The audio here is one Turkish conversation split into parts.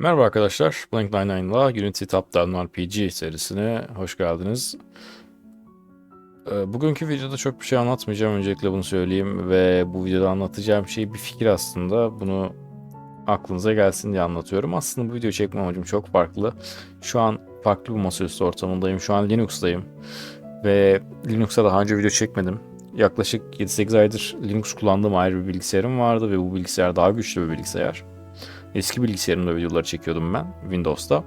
Merhaba arkadaşlar, Blank 99'la Unity Top Down RPG serisine hoş geldiniz. Ee, Bugünkü videoda çok bir şey anlatmayacağım, öncelikle bunu söyleyeyim ve bu videoda anlatacağım şey bir fikir aslında. Bunu aklınıza gelsin diye anlatıyorum. Aslında bu video çekme amacım çok farklı. Şu an farklı bir masaüstü ortamındayım, şu an Linux'tayım ve Linux'a daha önce video çekmedim. Yaklaşık 7-8 aydır Linux kullandığım ayrı bir bilgisayarım vardı ve bu bilgisayar daha güçlü bir bilgisayar. Eski bilgisayarımda videoları çekiyordum ben Windows'ta.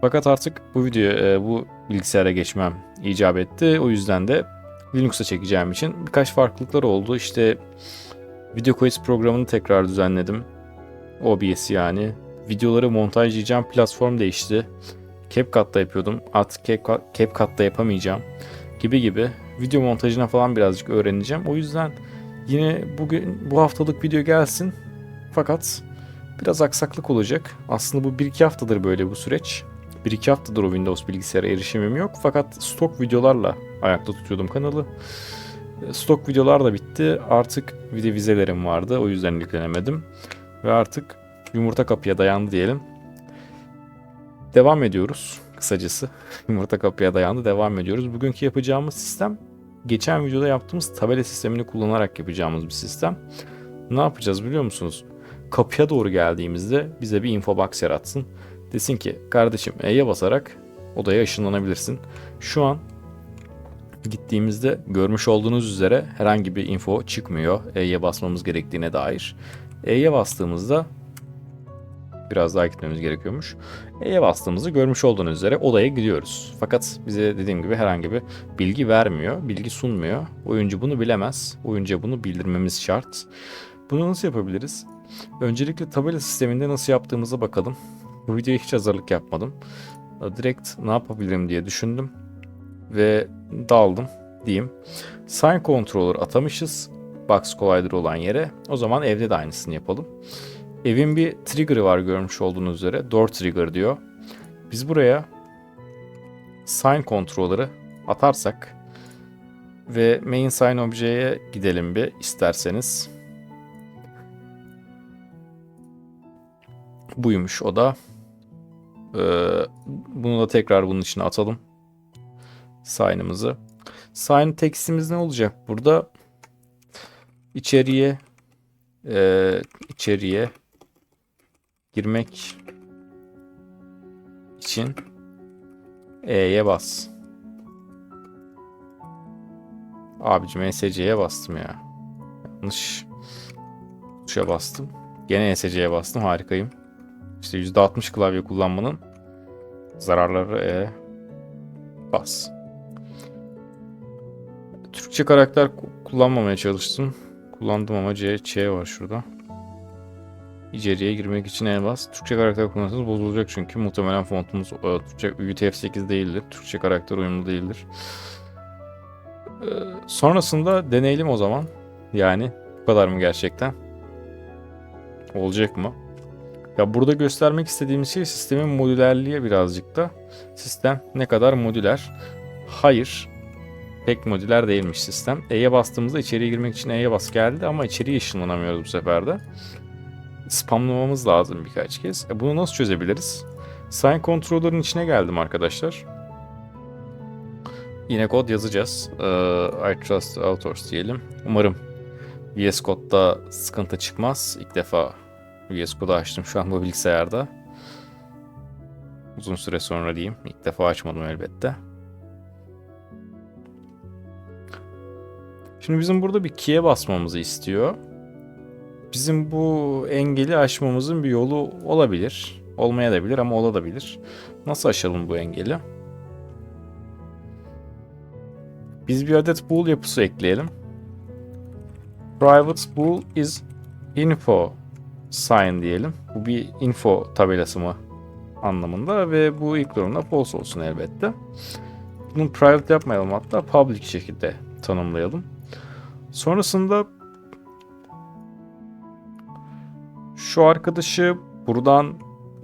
Fakat artık bu video e, bu bilgisayara geçmem icap etti. O yüzden de Linux'a çekeceğim için birkaç farklılıklar oldu. İşte video kayıt programını tekrar düzenledim. OBS yani. Videoları montajlayacağım platform değişti. CapCut'ta yapıyordum. Artık CapCut- CapCut'ta yapamayacağım. Gibi gibi. Video montajına falan birazcık öğreneceğim. O yüzden yine bugün bu haftalık video gelsin. Fakat Biraz aksaklık olacak. Aslında bu 1-2 haftadır böyle bu süreç. 1-2 haftadır o Windows bilgisayara erişimim yok. Fakat stok videolarla ayakta tutuyordum kanalı. E, Stok videolar da bitti. Artık bir de vizelerim vardı. O yüzden yüklenemedim. Ve artık yumurta kapıya dayandı diyelim. Devam ediyoruz kısacası. yumurta kapıya dayandı. Devam ediyoruz. Bugünkü yapacağımız sistem geçen videoda yaptığımız tabela sistemini kullanarak yapacağımız bir sistem. Ne yapacağız biliyor musunuz? Kapıya doğru geldiğimizde bize bir info box yaratsın. Desin ki kardeşim E'ye basarak odaya ışınlanabilirsin. Şu an gittiğimizde görmüş olduğunuz üzere herhangi bir info çıkmıyor E'ye basmamız gerektiğine dair. E'ye bastığımızda biraz daha gitmemiz gerekiyormuş. E'ye bastığımızda görmüş olduğunuz üzere odaya gidiyoruz. Fakat bize dediğim gibi herhangi bir bilgi vermiyor, bilgi sunmuyor. Oyuncu bunu bilemez. Oyuncuya bunu bildirmemiz şart. Bunu nasıl yapabiliriz? Öncelikle tabela sisteminde nasıl yaptığımıza bakalım. Bu videoya hiç hazırlık yapmadım. Direkt ne yapabilirim diye düşündüm. Ve daldım diyeyim. Sign controller atamışız. Box Collider olan yere. O zaman evde de aynısını yapalım. Evin bir trigger'ı var görmüş olduğunuz üzere. Door trigger diyor. Biz buraya sign controller'ı atarsak ve main sign objeye gidelim bir isterseniz. Buymuş o da. Ee, bunu da tekrar bunun içine atalım. Sign'ımızı. Sign tekstimiz ne olacak burada? İçeriye e, içeriye girmek için E'ye bas. Abicim ESC'ye bastım ya. Yanlış tuşa bastım. Gene ESC'ye bastım. Harikayım. İşte %60 klavye kullanmanın zararları e, bas. Türkçe karakter kullanmamaya çalıştım. Kullandım ama C, Ç var şurada. İçeriye girmek için E bas. Türkçe karakter kullanırsanız bozulacak çünkü muhtemelen fontumuz e, Türkçe UTF-8 değildir. Türkçe karakter uyumlu değildir. Ee, sonrasında deneyelim o zaman. Yani bu kadar mı gerçekten? Olacak mı? Ya burada göstermek istediğim şey sistemin modülerliğe birazcık da. Sistem ne kadar modüler? Hayır. Pek modüler değilmiş sistem. E'ye bastığımızda içeriye girmek için E'ye bas geldi ama içeriye ışınlanamıyoruz bu sefer de. Spamlamamız lazım birkaç kez. E bunu nasıl çözebiliriz? Sign Controller'ın içine geldim arkadaşlar. Yine kod yazacağız. Ee, I trust authors diyelim. Umarım VS Code'da sıkıntı çıkmaz. İlk defa VS Code'u açtım şu an bu bilgisayarda. Uzun süre sonra diyeyim. İlk defa açmadım elbette. Şimdi bizim burada bir key'e basmamızı istiyor. Bizim bu engeli aşmamızın bir yolu olabilir. Olmaya da bilir ama olabilir. Nasıl aşalım bu engeli? Biz bir adet bool yapısı ekleyelim. Private bool is info sign diyelim. Bu bir info tabelası mı anlamında ve bu ilk durumda false olsun elbette. Bunu private yapmayalım hatta public şekilde tanımlayalım. Sonrasında şu arkadaşı buradan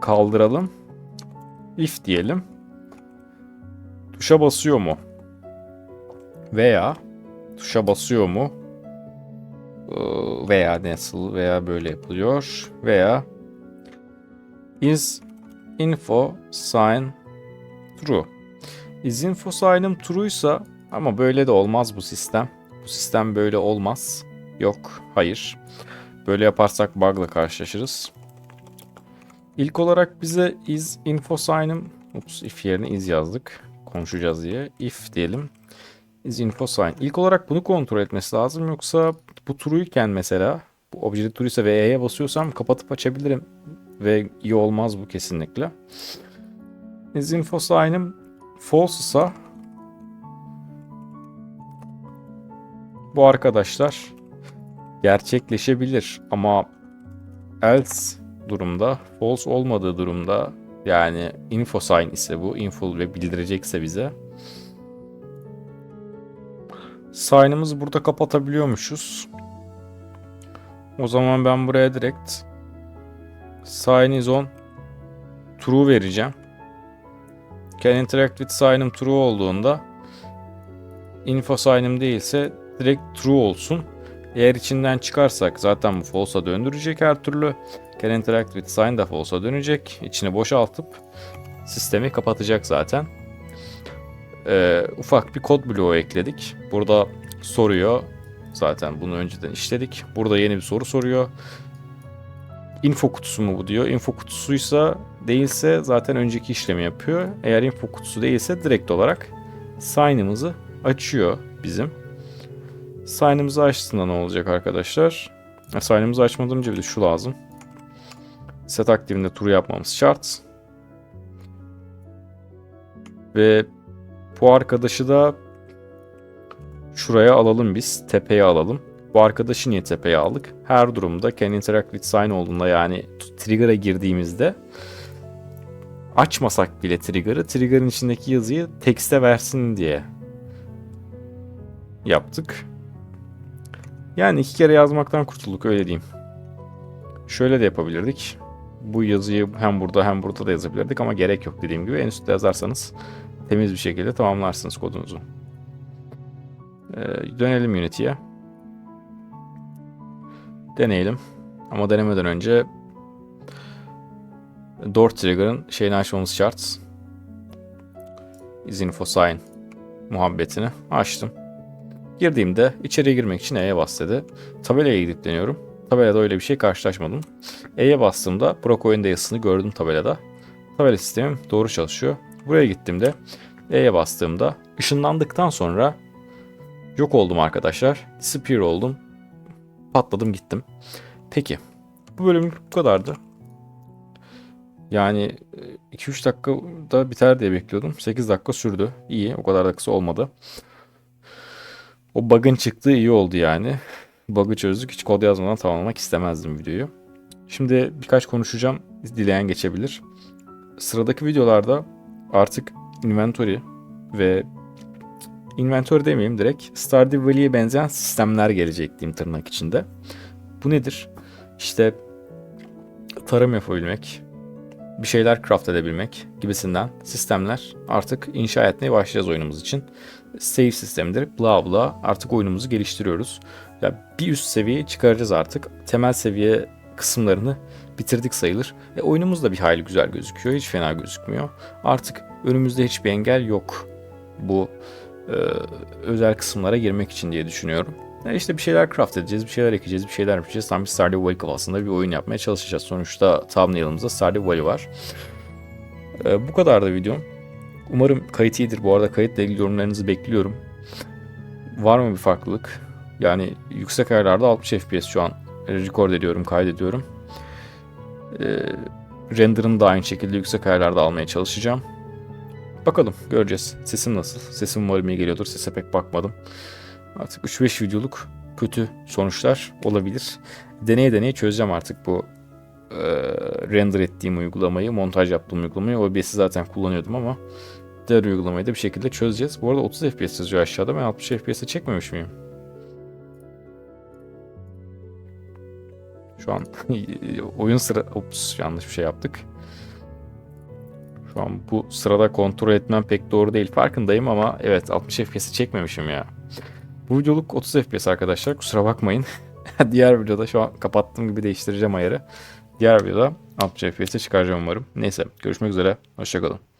kaldıralım. If diyelim. Tuşa basıyor mu? Veya tuşa basıyor mu? Ee, veya nasıl veya böyle yapılıyor veya is info sign true. Is info sign'ım true'ysa ama böyle de olmaz bu sistem. Bu sistem böyle olmaz. Yok, hayır. Böyle yaparsak bug'la karşılaşırız. İlk olarak bize is info sign'ım ups if yerine is yazdık. Konuşacağız diye. If diyelim. Is info sign. İlk olarak bunu kontrol etmesi lazım yoksa bu true'yken mesela bu object true ise ve E'ye basıyorsam kapatıp açabilirim ve iyi olmaz bu kesinlikle. Is info sign'ım false ise bu arkadaşlar gerçekleşebilir ama else durumda false olmadığı durumda yani info sign ise bu info ve bildirecekse bize sign'ımızı burada kapatabiliyormuşuz. O zaman ben buraya direkt sign is on true vereceğim. Can interact with sign'ım true olduğunda info sign'ım değilse direkt true olsun. Eğer içinden çıkarsak zaten bu false'a döndürecek her türlü. Can interact with sign da false'a dönecek. İçini boşaltıp sistemi kapatacak zaten. Ee, ufak bir kod bloğu ekledik. Burada soruyor. Zaten bunu önceden işledik. Burada yeni bir soru soruyor. Info kutusu mu bu diyor. Info kutusuysa değilse zaten önceki işlemi yapıyor. Eğer info kutusu değilse direkt olarak sign'ımızı açıyor bizim. Sign'ımızı açtığında ne olacak arkadaşlar? Ya, Sign'ımızı açmadan önce bir de şu lazım. Set aktifinde tur yapmamız şart. Ve bu arkadaşı da şuraya alalım biz. Tepeye alalım. Bu arkadaşı niye tepeye aldık? Her durumda can interact with sign olduğunda yani trigger'a girdiğimizde açmasak bile trigger'ı trigger'ın içindeki yazıyı tekste versin diye yaptık. Yani iki kere yazmaktan kurtulduk öyle diyeyim. Şöyle de yapabilirdik. Bu yazıyı hem burada hem burada da yazabilirdik ama gerek yok dediğim gibi en üstte yazarsanız temiz bir şekilde tamamlarsınız kodunuzu. Ee, dönelim Unity'ye. Deneyelim. Ama denemeden önce Door Trigger'ın şeyini açmamız şart. Is info sign muhabbetini açtım. Girdiğimde içeriye girmek için E'ye bas dedi. Tabelaya gidip deniyorum. Tabelada öyle bir şey karşılaşmadım. E'ye bastığımda Burak oyunda yazısını gördüm tabelada. Tabela sistemim doğru çalışıyor. Buraya gittiğimde E'ye bastığımda ışınlandıktan sonra yok oldum arkadaşlar. Disappear oldum. Patladım gittim. Peki. Bu bölümlük bu kadardı. Yani 2-3 dakikada biter diye bekliyordum. 8 dakika sürdü. İyi. O kadar da kısa olmadı. O bug'ın çıktığı iyi oldu yani. Bug'ı çözdük. Hiç kod yazmadan tamamlamak istemezdim videoyu. Şimdi birkaç konuşacağım. Dileyen geçebilir. Sıradaki videolarda artık inventory ve inventory demeyeyim direkt Stardew Valley'e benzeyen sistemler gelecek diyeyim tırnak içinde. Bu nedir? İşte tarım yapabilmek, bir şeyler craft edebilmek gibisinden sistemler artık inşa etmeye başlayacağız oyunumuz için. Save sistemidir, bla bla artık oyunumuzu geliştiriyoruz. Ya bir üst seviyeye çıkaracağız artık. Temel seviye kısımlarını bitirdik sayılır. E, oyunumuz da bir hayli güzel gözüküyor. Hiç fena gözükmüyor. Artık önümüzde hiçbir engel yok bu özel kısımlara girmek için diye düşünüyorum. E işte bir şeyler craft edeceğiz, bir şeyler ekeceğiz, bir şeyler yapacağız. Tam bir Stardew Valley kafasında bir oyun yapmaya çalışacağız. Sonuçta thumbnail'ımızda Stardew Valley var. E, bu kadar da videom. Umarım kayıt iyidir. Bu arada kayıtla ilgili yorumlarınızı bekliyorum. Var mı bir farklılık? Yani yüksek ayarlarda 60 FPS şu an record ediyorum, kaydediyorum. E, render'ını da aynı şekilde yüksek ayarlarda almaya çalışacağım. Bakalım göreceğiz. Sesim nasıl? Sesim umarım iyi geliyordur. Sese pek bakmadım. Artık 3-5 videoluk kötü sonuçlar olabilir. Deneye deneye çözeceğim artık bu e, render ettiğim uygulamayı, montaj yaptığım uygulamayı. OBS'i zaten kullanıyordum ama diğer uygulamayı da bir şekilde çözeceğiz. Bu arada 30 FPS yazıyor aşağıda. Ben 60 FPS'e çekmemiş miyim? Şu an oyun sıra... Ops yanlış bir şey yaptık. Şu an bu sırada kontrol etmem pek doğru değil. Farkındayım ama evet 60 FPS'i çekmemişim ya. Bu videoluk 30 FPS arkadaşlar. Kusura bakmayın. Diğer videoda şu an kapattığım gibi değiştireceğim ayarı. Diğer videoda 60 FPS'e çıkaracağım umarım. Neyse görüşmek üzere. Hoşçakalın.